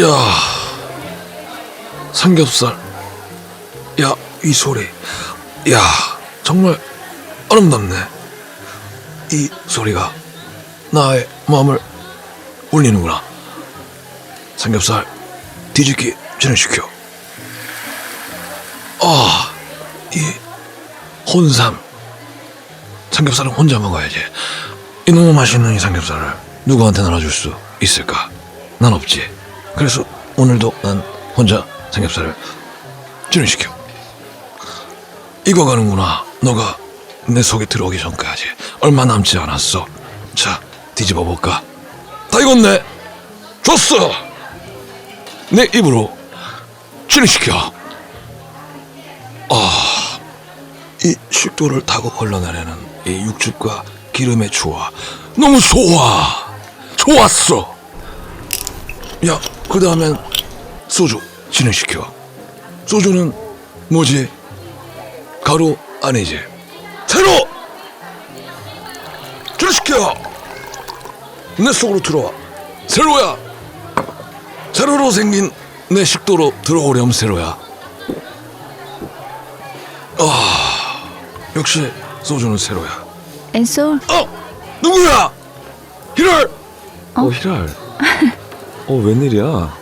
야, 삼겹살. 야, 이 소리. 야, 정말 아름답네. 이 소리가 나의 마음을 울리는구나. 삼겹살 뒤집기 진행시켜. 아, 이 혼삼. 삼겹살은 혼자 먹어야지. 이 너무 맛있는 이 삼겹살을 누구한테 나눠줄 수 있을까? 난 없지. 그래서 오늘도 난 혼자 삼겹살을 진행시켜. 익어가는구나. 너가 내 속에 들어오기 전까지 얼마 남지 않았어. 자, 뒤집어 볼까? 다 익었네. 좋았어. 내 입으로 진행시켜. 아, 이 식도를 타고 흘러내리는 이 육즙과 기름의 조화 너무 좋아. 좋았어. 야, 그 다음엔 소주 진행시켜. 소주는 뭐지? 가루 아니지? 세로! 진행시켜! 내 속으로 들어와. 세로야! 세로로 생긴 내 식도로 들어오렴, 세로야. 아, 역시 소주는 세로야. 앤솔 어! 누구야? 히랄! 어, 히랄. 어, 웬일이야?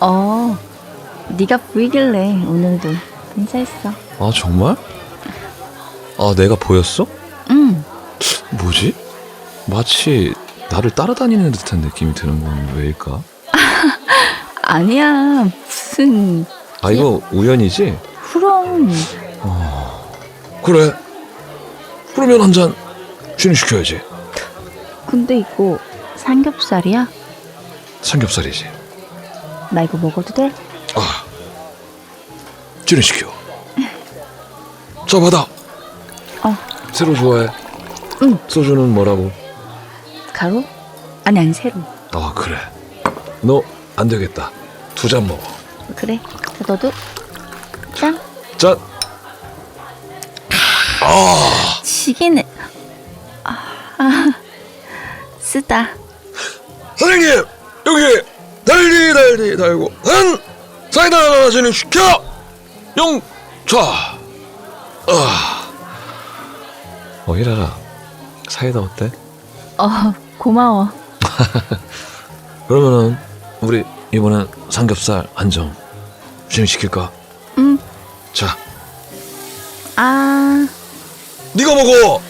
어 네가 보이길래 오늘도 인사했어 아, 정말? 아, 내가 보였어? 응 뭐지? 마치 나를 따라다니는 듯한 느낌이 드는 건 왜일까? 아니야 무슨 아, 이거 우연이지? 그럼 그래. 그러면 한잔 진행시켜야지. 근데 이거 삼겹살이야? 삼겹살이지. 나 이거 먹어도 돼? 아, 진행시켜. 자, 받아. 어 새로 좋아해. 응. 소주는 뭐라고? 가루? 아니 아니 새로 아, 그래. 너 안 되겠다. 두 잔 먹어. 그래 자 너도 짠 짠. 지기네 아, 아 쓰다 선생님, 여기 달리 달리 달고 한 사이다 하나 진행시켜. 영차. 아, 어, 히랄아. 사이다 어때? 어 고마워 그러면은 우리 이번엔 삼겹살 한점 진행시킬까? 응 자, 아, 네가 먹어.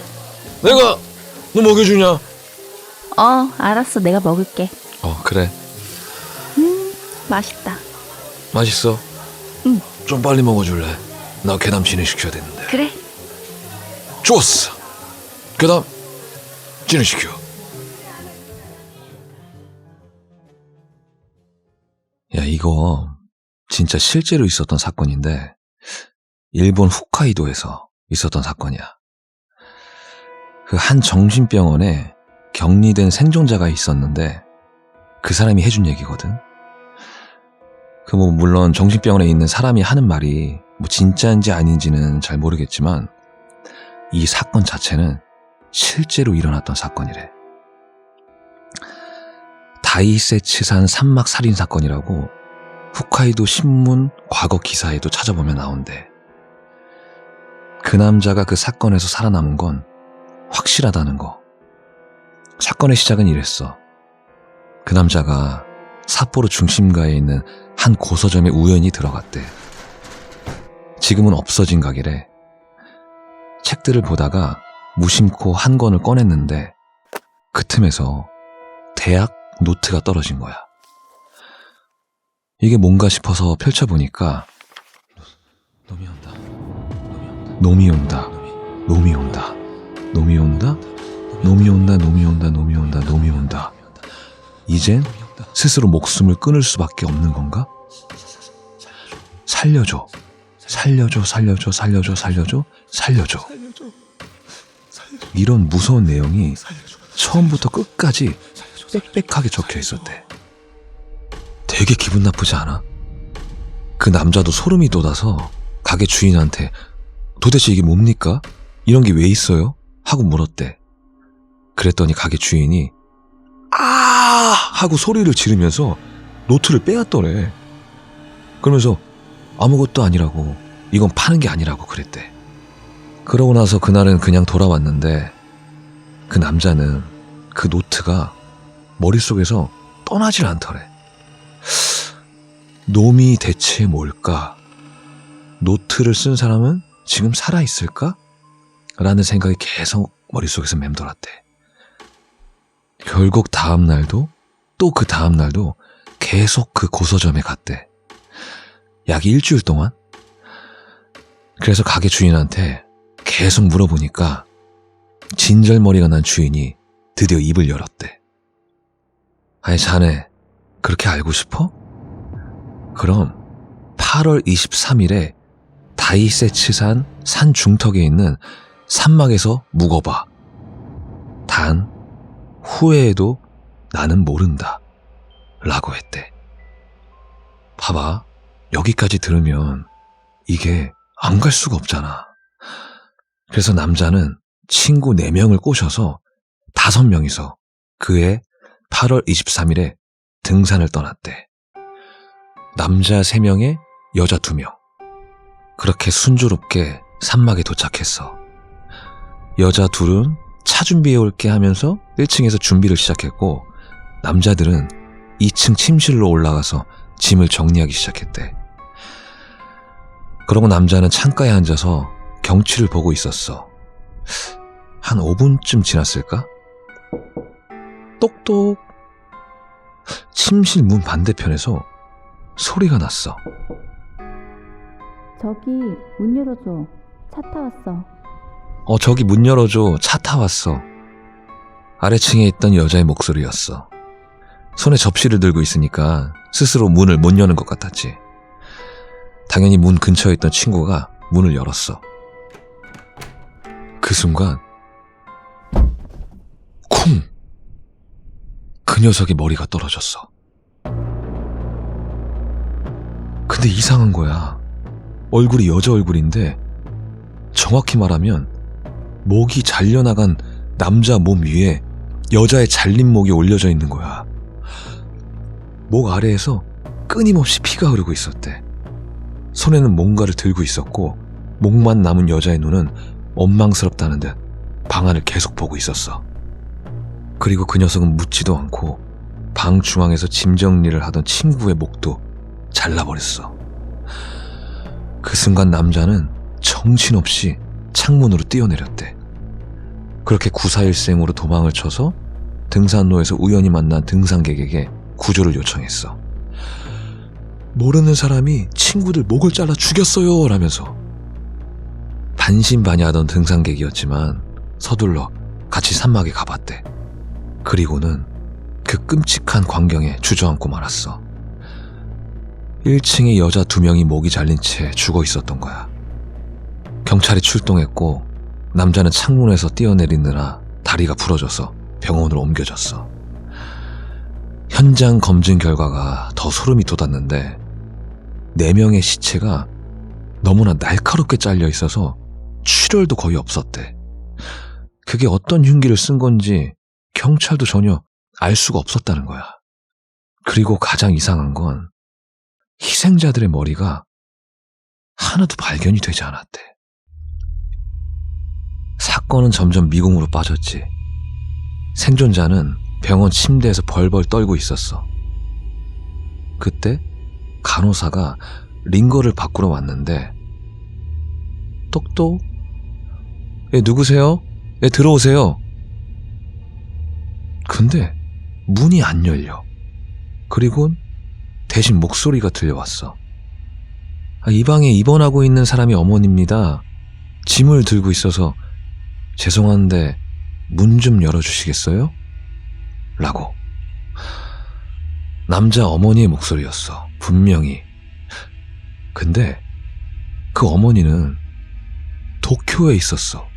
내가 너 먹여주냐? 어, 알았어. 내가 먹을게. 어, 그래. 맛있다. 맛있어? 응. 좀 빨리 먹어줄래? 나 괴담 진행시켜야 되는데. 그래. 좋았어. 괴담 진행시켜. 야, 이거 진짜 실제로 있었던 사건인데, 일본 홋카이도에서 있었던 사건이야. 그 한 정신병원에 격리된 생존자가 있었는데, 그 사람이 해준 얘기거든. 그 뭐, 물론 정신병원에 있는 사람이 하는 말이 뭐 진짜인지 아닌지는 잘 모르겠지만, 이 사건 자체는 실제로 일어났던 사건이래. 다이세츠산 산막 살인 사건이라고 홋카이도 신문 과거 기사에도 찾아보면 나온대. 그 남자가 그 사건에서 살아남은 건 확실하다는 거. 사건의 시작은 이랬어. 그 남자가 삿포로 중심가에 있는 한 고서점에 우연히 들어갔대. 지금은 없어진 가게래. 책들을 보다가 무심코 한 권을 꺼냈는데 그 틈에서 대학 노트가 떨어진 거야. 이게 뭔가 싶어서 펼쳐보니까 놈이 온다. 놈이 온다. 놈이 온다. 놈이 온다. 놈이 온다. 놈이 온다. 놈이 온다. 놈이 온다. 이 젠 스스로 목숨을 끊을 수밖에 없는 건가? 살려줘. 살려줘. 살려줘. 살려줘. 살려줘. 살려줘. 이런 무서운 내용이 처음부터 끝까지 빽빽하게 적혀 있었대. 되게 기분 나쁘지 않아? 그 남자도 소름이 돋아서 가게 주인한테 도대체 이게 뭡니까? 이런 게 왜 있어요? 하고 물었대. 그랬더니 가게 주인이 아 하고 소리를 지르면서 노트를 빼앗더래. 그러면서 아무것도 아니라고, 이건 파는 게 아니라고 그랬대. 그러고 나서 그날은 그냥 돌아왔는데, 그 남자는 그 노트가 머릿속에서 떠나질 않더래. 놈이 대체 뭘까? 노트를 쓴 사람은 지금 살아있을까? 라는 생각이 계속 머릿속에서 맴돌았대. 결국 다음날도 또 그 다음날도 계속 그 고서점에 갔대. 약 일주일 동안? 그래서 가게 주인한테 계속 물어보니까 진절머리가 난 주인이 드디어 입을 열었대. 아니, 자네, 그렇게 알고 싶어? 그럼 8월 23일에 다이세츠산 산 중턱에 있는 산막에서 묵어봐. 단, 후회해도 나는 모른다. 라고 했대. 봐봐. 여기까지 들으면 이게 안 갈 수가 없잖아. 그래서 남자는 친구 4명을 꼬셔서 5명이서 그해 8월 23일에 등산을 떠났대. 남자 3명에 여자 2명. 그렇게 순조롭게 산막에 도착했어. 여자 둘은 차 준비해 올게 하면서 1층에서 준비를 시작했고, 남자들은 2층 침실로 올라가서 짐을 정리하기 시작했대. 그러고 남자는 창가에 앉아서 경치를 보고 있었어. 한 5분쯤 지났을까? 똑똑. 침실 문 반대편에서 소리가 났어. 저기 문 열어줘. 차 타왔어. 어, 저기 문 열어줘. 차 타왔어. 아래층에 있던 여자의 목소리였어. 손에 접시를 들고 있으니까 스스로 문을 못 여는 것 같았지. 당연히 문 근처에 있던 친구가 문을 열었어. 그 순간, 쿵! 그 녀석의 머리가 떨어졌어. 근데 이상한 거야. 얼굴이 여자 얼굴인데, 정확히 말하면, 목이 잘려나간 남자 몸 위에 여자의 잘린 목이 올려져 있는 거야. 목 아래에서 끊임없이 피가 흐르고 있었대. 손에는 뭔가를 들고 있었고, 목만 남은 여자의 눈은 원망스럽다는 듯 방안을 계속 보고 있었어. 그리고 그 녀석은 묻지도 않고 방 중앙에서 짐 정리를 하던 친구의 목도 잘라버렸어. 그 순간 남자는 정신없이 창문으로 뛰어내렸대. 그렇게 구사일생으로 도망을 쳐서 등산로에서 우연히 만난 등산객에게 구조를 요청했어. 모르는 사람이 친구들 목을 잘라 죽였어요 라면서 반신반의하던 등산객이었지만 서둘러 같이 산막에 가봤대. 그리고는 그 끔찍한 광경에 주저앉고 말았어. 1층에 여자 두 명이 목이 잘린 채 죽어 있었던 거야. 경찰이 출동했고 남자는 창문에서 뛰어내리느라 다리가 부러져서 병원으로 옮겨졌어. 현장 검증 결과가 더 소름이 돋았는데 네 명의 시체가 너무나 날카롭게 잘려 있어서 출혈도 거의 없었대. 그게 어떤 흉기를 쓴 건지 경찰도 전혀 알 수가 없었다는 거야. 그리고 가장 이상한 건 희생자들의 머리가 하나도 발견이 되지 않았대. 사건은 점점 미궁으로 빠졌지. 생존자는 병원 침대에서 벌벌 떨고 있었어. 그때 간호사가 링거를 바꾸러 왔는데 똑똑 예 누구세요? 예 들어오세요. 근데 문이 안 열려. 그리곤 대신 목소리가 들려왔어. 아, 이 방에 입원하고 있는 사람이 어머니입니다. 짐을 들고 있어서 죄송한데 문 좀 열어주시겠어요? 라고. 남자 어머니의 목소리였어. 분명히. 근데 그 어머니는 도쿄에 있었어.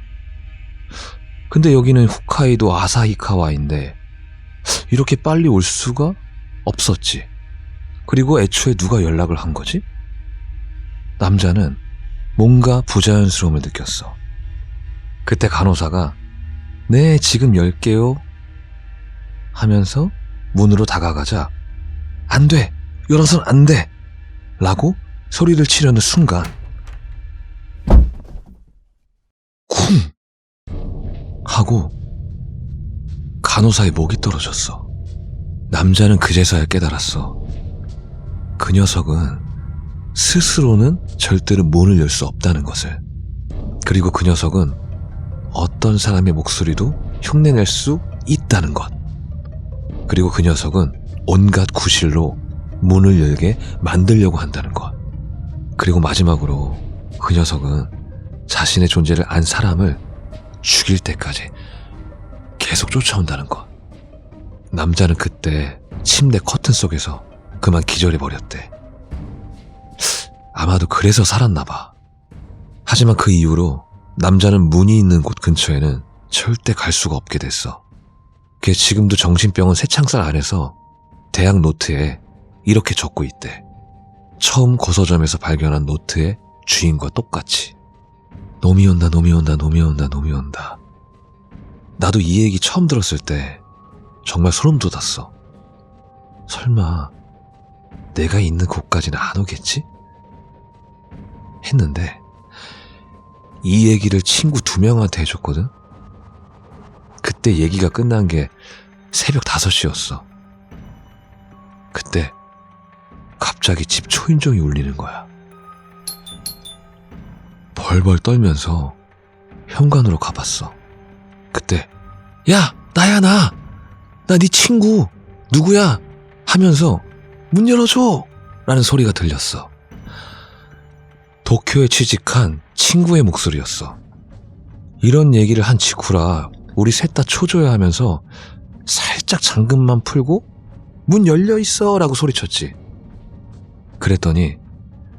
근데 여기는 홋카이도 아사히카와인데 이렇게 빨리 올 수가 없었지. 그리고 애초에 누가 연락을 한 거지? 남자는 뭔가 부자연스러움을 느꼈어. 그때 간호사가 네, 지금 열게요 하면서 문으로 다가가자 안 돼! 열어선 안 돼! 라고 소리를 치려는 순간, 쿵! 하고, 간호사의 목이 떨어졌어. 남자는 그제서야 깨달았어. 그 녀석은 스스로는 절대로 문을 열 수 없다는 것을. 그리고 그 녀석은 어떤 사람의 목소리도 흉내낼 수 있다는 것. 그리고 그 녀석은 온갖 구실로 문을 열게 만들려고 한다는 것. 그리고 마지막으로 그 녀석은 자신의 존재를 안 사람을 죽일 때까지 계속 쫓아온다는 것. 남자는 그때 침대 커튼 속에서 그만 기절해 버렸대. 아마도 그래서 살았나 봐. 하지만 그 이후로 남자는 문이 있는 곳 근처에는 절대 갈 수가 없게 됐어. 걔 지금도 정신병원 새창살 안에서 대학 노트에 이렇게 적고 있대. 처음 고서점에서 발견한 노트의 주인과 똑같이. 놈이 온다, 놈이 온다, 놈이 온다, 놈이 온다. 나도 이 얘기 처음 들었을 때 정말 소름 돋았어. 설마 내가 있는 곳까지는 안 오겠지? 했는데 이 얘기를 친구 두 명한테 해줬거든? 그때 얘기가 끝난 게 새벽 5시였어. 그때 갑자기 집 초인종이 울리는 거야. 벌벌 떨면서 현관으로 가봤어. 그때 야 나야 나! 나 네 친구 누구야? 하면서 문 열어줘! 라는 소리가 들렸어. 도쿄에 취직한 친구의 목소리였어. 이런 얘기를 한 직후라 우리 셋 다 초조해 하면서 살짝 잠금만 풀고 문 열려 있어 라고 소리쳤지. 그랬더니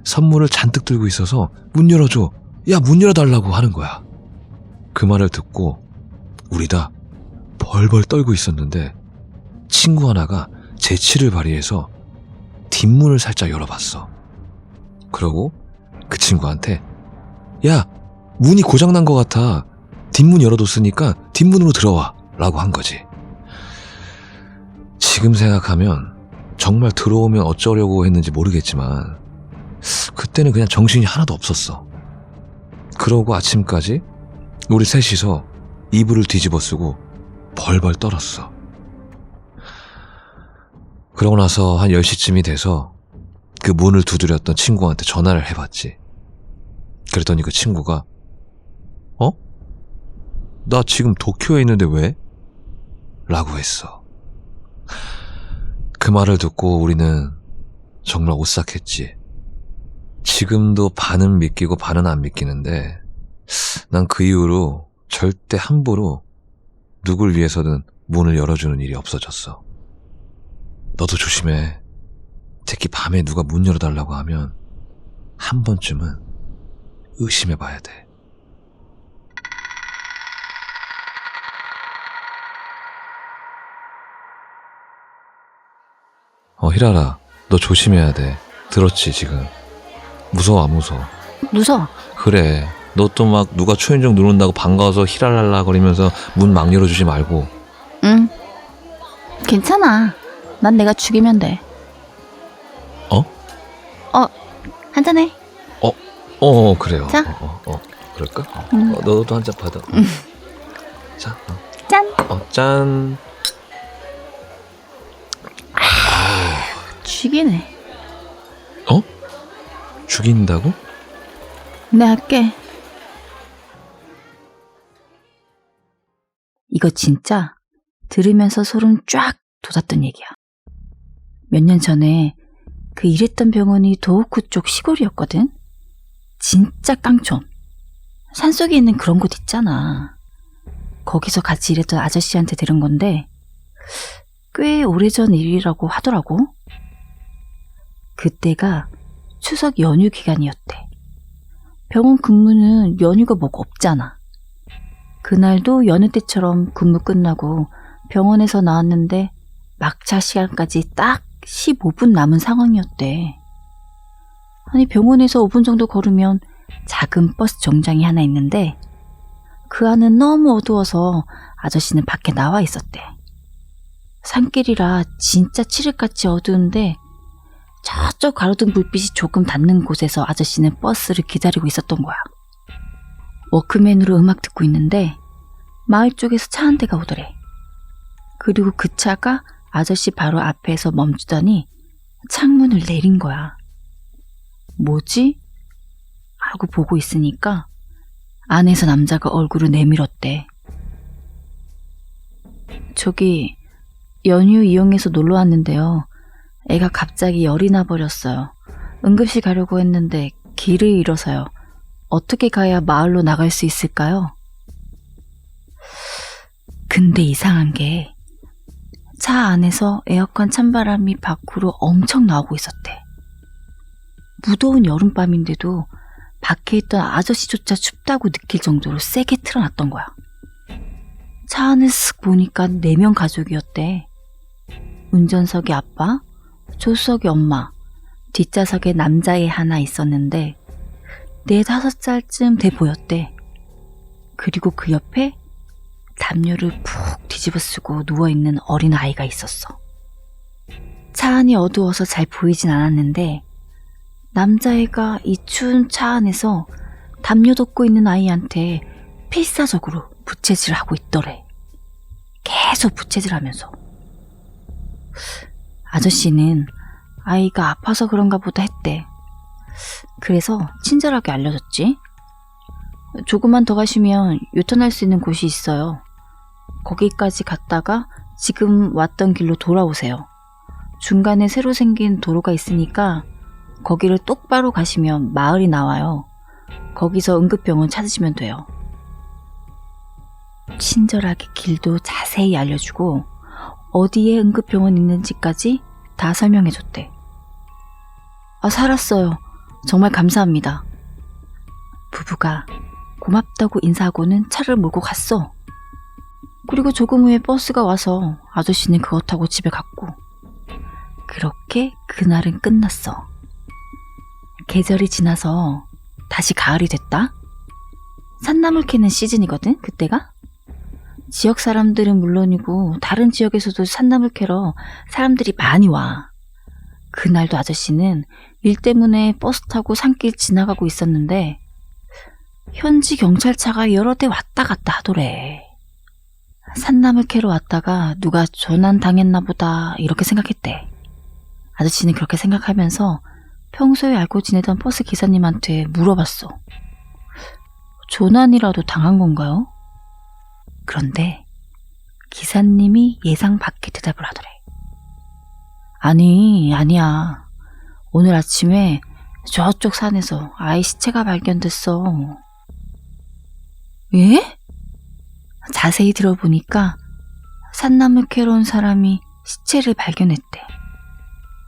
선물을 잔뜩 들고 있어서 문 열어줘. 야, 문 열어달라고 하는 거야. 그 말을 듣고 우리 다 벌벌 떨고 있었는데 친구 하나가 재치를 발휘해서 뒷문을 살짝 열어봤어. 그러고 그 친구한테 야 문이 고장난 것 같아 뒷문 열어뒀으니까 뒷문으로 들어와 라고 한 거지 지금 생각하면 정말 들어오면 어쩌려고 했는지 모르겠지만 그때는 그냥 정신이 하나도 없었어 그러고 아침까지 우리 셋이서 이불을 뒤집어 쓰고 벌벌 떨었어 그러고 나서 한 10시쯤이 돼서 그 문을 두드렸던 친구한테 전화를 해봤지. 그랬더니 그 친구가, 어? 나 지금 도쿄에 있는데 왜? 라고 했어. 그 말을 듣고 우리는 정말 오싹했지. 지금도 반은 믿기고 반은 안 믿기는데, 난 그 이후로 절대 함부로 누굴 위해서든 문을 열어주는 일이 없어졌어. 너도 조심해. 특히 밤에 누가 문 열어달라고 하면 한 번쯤은 의심해봐야 돼. 어, 히라라, 너 조심해야 돼. 들었지, 지금? 무서워, 안 무서워? 무서워. 그래. 너 또 막 누가 초인종 누른다고 반가워서 히랄랄라 거리면서 문 막 열어주지 말고. 응. 괜찮아. 난 내가 죽이면 돼. 어? 어, 한잔해. 어, 어, 그래요. 자. 어, 어, 어. 그럴까? 어, 음. 어, 너도 한 잔 받아. 자, 어. 짠. 어, 짠. 죽이네. 어? 죽인다고? 내 할게. 이거 진짜 들으면서 소름 쫙 돋았던 얘기야. 몇 년 전에 그 일했던 병원이 도호쿠 쪽 시골이었거든. 진짜 깡촌. 산속에 있는 그런 곳 있잖아. 거기서 같이 일했던 아저씨한테 들은 건데 꽤 오래전 일이라고 하더라고. 그때가 추석 연휴 기간이었대. 병원 근무는 연휴가 뭐가 없잖아. 그날도 여느 때처럼 근무 끝나고 병원에서 나왔는데 막차 시간까지 딱 15분 남은 상황이었대. 아니 병원에서 5분 정도 걸으면 작은 버스 정장이 하나 있는데 그 안은 너무 어두워서 아저씨는 밖에 나와 있었대. 산길이라 진짜 칠흑같이 어두운데 저쪽 가로등 불빛이 조금 닿는 곳에서 아저씨는 버스를 기다리고 있었던 거야. 워크맨으로 음악 듣고 있는데 마을 쪽에서 차 한 대가 오더래. 그리고 그 차가 아저씨 바로 앞에서 멈추더니 창문을 내린 거야. 뭐지? 하고 보고 있으니까 안에서 남자가 얼굴을 내밀었대. 저기 연휴 이용해서 놀러 왔는데요. 애가 갑자기 열이 나버렸어요. 응급실 가려고 했는데 길을 잃어서요. 어떻게 가야 마을로 나갈 수 있을까요? 근데 이상한 게 차 안에서 에어컨 찬바람이 밖으로 엄청 나오고 있었대. 무더운 여름밤인데도 밖에 있던 아저씨조차 춥다고 느낄 정도로 세게 틀어놨던 거야. 차 안을 쓱 보니까 네 명 가족이었대. 운전석에 아빠, 조수석에 엄마, 뒷좌석에 남자애 하나 있었는데 네 다섯 살쯤 돼 보였대. 그리고 그 옆에 담요를 푹 뒤집어 쓰고 누워있는 어린 아이가 있었어. 차 안이 어두워서 잘 보이진 않았는데 남자애가 이 추운 차 안에서 담요 덮고 있는 아이한테 필사적으로 부채질을 하고 있더래. 계속 부채질하면서. 아저씨는 아이가 아파서 그런가 보다 했대. 그래서 친절하게 알려줬지. 조금만 더 가시면 유턴할 수 있는 곳이 있어요. 거기까지 갔다가 지금 왔던 길로 돌아오세요. 중간에 새로 생긴 도로가 있으니까 거기를 똑바로 가시면 마을이 나와요. 거기서 응급병원 찾으시면 돼요. 친절하게 길도 자세히 알려주고 어디에 응급병원 있는지까지 다 설명해줬대. 아, 살았어요. 정말 감사합니다. 부부가 고맙다고 인사하고는 차를 몰고 갔어. 그리고 조금 후에 버스가 와서 아저씨는 그거 타고 집에 갔고. 그렇게 그날은 끝났어. 계절이 지나서 다시 가을이 됐다? 산나물 캐는 시즌이거든, 그때가? 지역 사람들은 물론이고 다른 지역에서도 산나물 캐러 사람들이 많이 와. 그날도 아저씨는 일 때문에 버스 타고 산길 지나가고 있었는데 현지 경찰차가 여러 대 왔다 갔다 하더래. 산나물 캐러 왔다가 누가 조난 당했나 보다 이렇게 생각했대. 아저씨는 그렇게 생각하면서 평소에 알고 지내던 버스 기사님한테 물어봤어. 조난이라도 당한 건가요? 그런데 기사님이 예상 밖의 대답을 하더래. 아니, 아니야. 오늘 아침에 저쪽 산에서 아이 시체가 발견됐어. 예? 자세히 들어보니까 산나물 캐러 온 사람이 시체를 발견했대.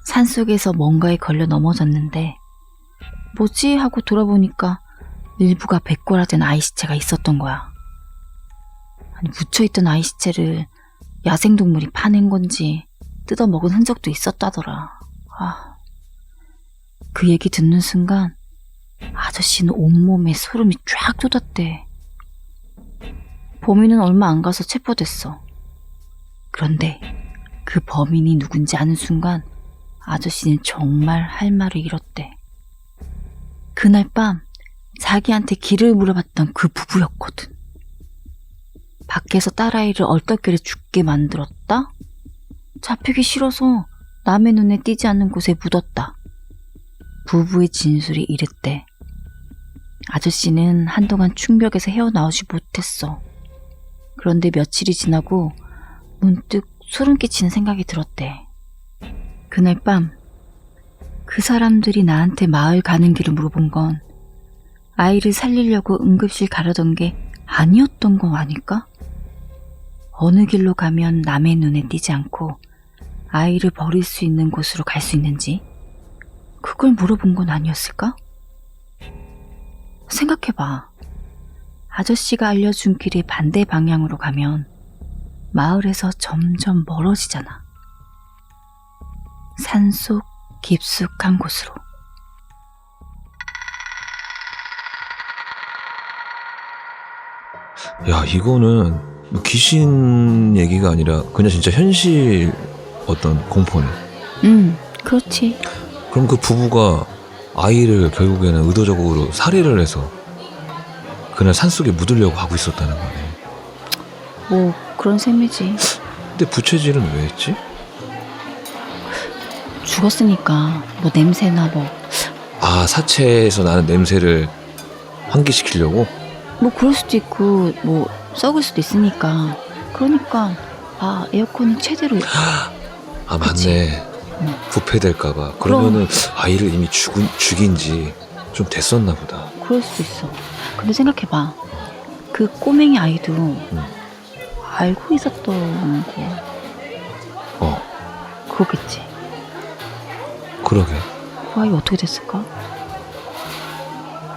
산 속에서 뭔가에 걸려 넘어졌는데 뭐지 하고 돌아보니까 일부가 백골화된 아이 시체가 있었던 거야. 묻혀있던 아이 시체를 야생동물이 파낸 건지 뜯어먹은 흔적도 있었다더라. 아. 그 얘기 듣는 순간 아저씨는 온몸에 소름이 쫙 돋았대. 범인은 얼마 안 가서 체포됐어. 그런데 그 범인이 누군지 아는 순간 아저씨는 정말 할 말을 잃었대. 그날 밤 자기한테 길을 물어봤던 그 부부였거든. 밖에서 딸아이를 얼떨결에 죽게 만들었다? 잡히기 싫어서 남의 눈에 띄지 않는 곳에 묻었다. 부부의 진술이 이랬대. 아저씨는 한동안 충격에서 헤어나오지 못했어. 그런데 며칠이 지나고 문득 소름 끼치는 생각이 들었대. 그날 밤, 그 사람들이 나한테 마을 가는 길을 물어본 건 아이를 살리려고 응급실 가려던 게 아니었던 거 아닐까? 어느 길로 가면 남의 눈에 띄지 않고 아이를 버릴 수 있는 곳으로 갈 수 있는지 그걸 물어본 건 아니었을까? 생각해봐. 아저씨가 알려준 길의 반대 방향으로 가면 마을에서 점점 멀어지잖아. 산속 깊숙한 곳으로. 야, 이거는 뭐 귀신 얘기가 아니라 그냥 진짜 현실 어떤 공포네. 응, 그렇지. 그럼 그 부부가 아이를 결국에는 의도적으로 살해를 해서 그날 산속에 묻으려고 하고 있었다는 거네. 뭐 그런 셈이지. 근데 부채질은 왜 했지? 죽었으니까 뭐 냄새나 뭐뭐 아, 사체에서 나는 냄새를 환기시키려고? 그럴 수도 있고 뭐 썩을 수도 있으니까. 그러니까 아 에어컨이 최대로 아? 맞네. 응. 부패될까봐. 그러면은 아이를 이미 죽은, 죽인 지 좀 됐었나 보다. 그럴 수도 있어. 근데 생각해봐. 그 꼬맹이 아이도 알고 있었던 거 어, 그거겠지. 그러게. 그 아이 어떻게 됐을까?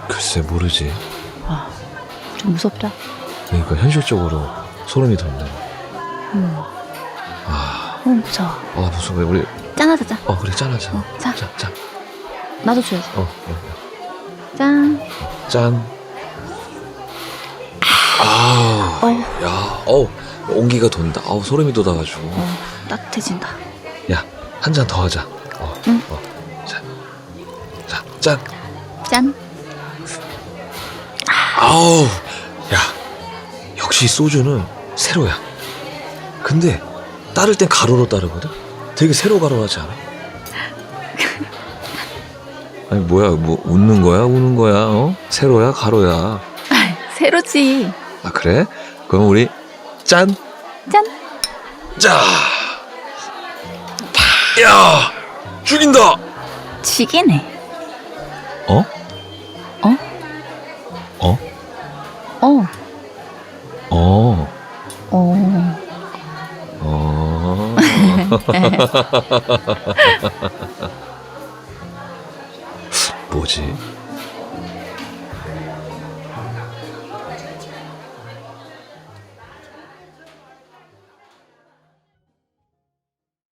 글쎄, 모르지. 아, 좀 무섭다. 그러니까 현실적으로 소름이 돋네. 음, 아, 어, 무서워. 아 무서워. 우리, 짠하자, 짠. 어, 그래, 짠하자. 어, 자. 짠, 짠. 나도 줘야지. 어, 어. 짠. 짠. 아, 어, 야, 어우, 온기가 돈다. 어우, 소름이 돋아가지고. 어, 따뜻해진다. 야, 한 잔 더 하자. 어, 응. 어. 자, 자, 짠. 짠. 아우, 야, 역시 소주는 세로야. 근데 따를 땐 가로로 따르거든. 되게 세로 가로 하지 않아? 아니 뭐야, 뭐 웃는 거야, 우는 거야, 어? 세로야, 가로야. 새로지. 아 그래? 그럼 우리 짠, 짠. 자, 야, 죽인다. 지기네. 어? 어? 어? 어, 뭐지?